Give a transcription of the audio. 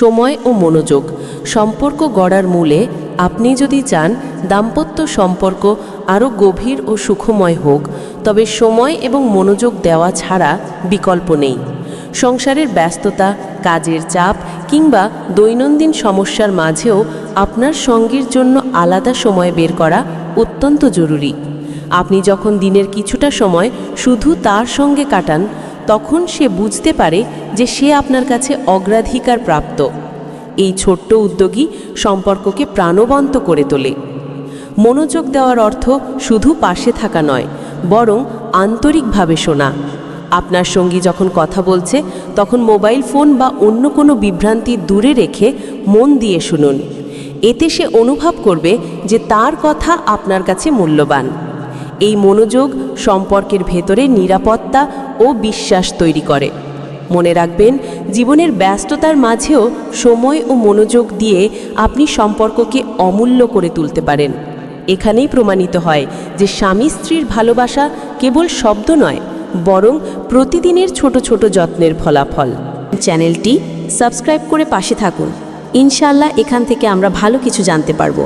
সময় ও মনোযোগ। সম্পর্ক গড়ার মূলে আপনি যদি চান দাম্পত্য সম্পর্ক আরও গভীর ও সুখময় হোক, তবে সময় এবং মনোযোগ দেওয়া ছাড়া বিকল্প নেই। সংসারের ব্যস্ততা, কাজের চাপ কিংবা দৈনন্দিন সমস্যার মাঝেও আপনার সঙ্গীর জন্য আলাদা সময় বের করা অত্যন্ত জরুরি। আপনি যখন দিনের কিছুটা সময় শুধু তার সঙ্গে কাটান তখন সে বুঝতে পারে যে সে আপনার কাছে অগ্রাধিকার প্রাপ্ত। এই ছোট্ট উদ্যোগই সম্পর্ককে প্রাণবন্ত করে তোলে। মনোযোগ দেওয়ার অর্থ শুধু পাশে থাকা নয়, বরং আন্তরিকভাবে শোনা। আপনার সঙ্গী যখন কথা বলছে, তখন মোবাইল ফোন বা অন্য কোনো বিভ্রান্তি দূরে রেখে মন দিয়ে শুনুন। এতে সে অনুভব করবে যে তার কথা আপনার কাছে মূল্যবান। এই মনোযোগ সম্পর্কের ভেতরে নিরাপত্তা ও বিশ্বাস তৈরি করে। মনে রাখবেন, জীবনের ব্যস্ততার মাঝেও সময় ও মনোযোগ দিয়ে আপনি সম্পর্ককে অমূল্য করে তুলতে পারেন। এখানেই প্রমাণিত হয় যে স্বামী স্ত্রীর ভালোবাসা কেবল শব্দ নয়, বরং প্রতিদিনের ছোট ছোট যত্নের ফলাফল। চ্যানেলটি সাবস্ক্রাইব করে পাশে থাকুন। ইনশাল্লাহ এখান থেকে আমরা ভালো কিছু জানতে পারব।